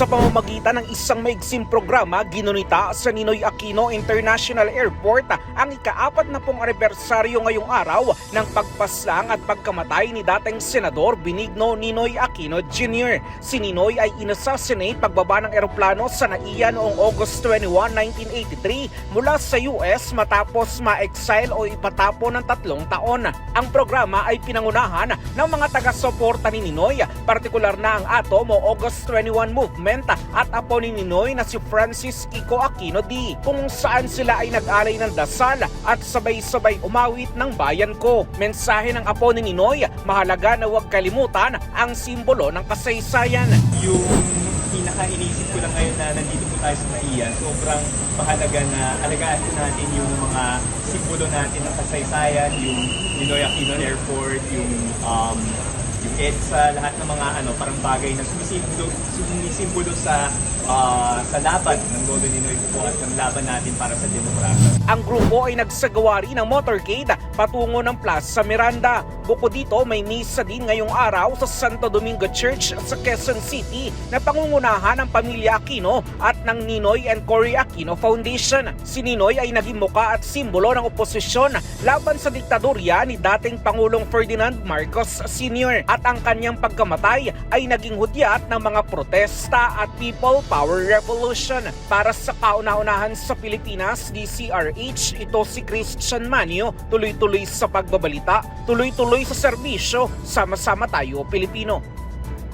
Sa pamamagitan ng isang maigsim programa, ginunita sa Ninoy Aquino International Airport ang ikaapat na pong anibersaryo ngayong araw ng pagpaslang at pagkamatay ni dating Senador Benigno Ninoy Aquino Jr. Si Ninoy ay inassassinate pagbaba ng eroplano sa NAIA noong August 21, 1983 mula sa US matapos ma-exile o ipatapo ng tatlong taon. Ang programa ay pinangunahan ng mga taga-suporta ni Ninoy, partikular na ang Atom o August 21 Movement at apo ni Ninoy na si Francis Kiko Aquino D kung saan sila ay nag-alay ng dasal at sabay-sabay umawit ng bayan ko. Mensahe ng apo ni Ninoy, mahalaga na huwag kalimutan ang simbolo ng kasaysayan. yung pinaka-inisip ko lang ngayon na nandito po tayo sa NAIA, sobrang mahalaga na alagaan po natin yung mga simbolo natin ng kasaysayan, yung Ninoy Aquino Airport, yung um, yung EDSA, lahat ng mga ano, parang bagay na sumisimbolo, sumisimbolo sa ah, sa laban ng Lolo Ninoy po at ng laban natin para sa demokrasya. Ang grupo ay nagsagawa rin ng motorcade patungo ng Plaza Miranda. Bukod dito, may misa din ngayong araw sa Santo Domingo Church sa Quezon City na pangungunahan ng pamilya Aquino at ng Ninoy and Cory Aquino Foundation. Si Ninoy ay naging muka at simbolo ng oposisyon laban sa diktadorya ni dating Pangulong Ferdinand Marcos Sr. At ang kanyang pagkamatay ay naging hudyat ng mga protesta at People Power Revolution. Para sa kauna-unahan sa Pilipinas, DCRH, ito si Christian Manio, tuloy-tuloy sa pagbabalita, tuloy-tuloy sa serbisyo, sama-sama tayo Pilipino.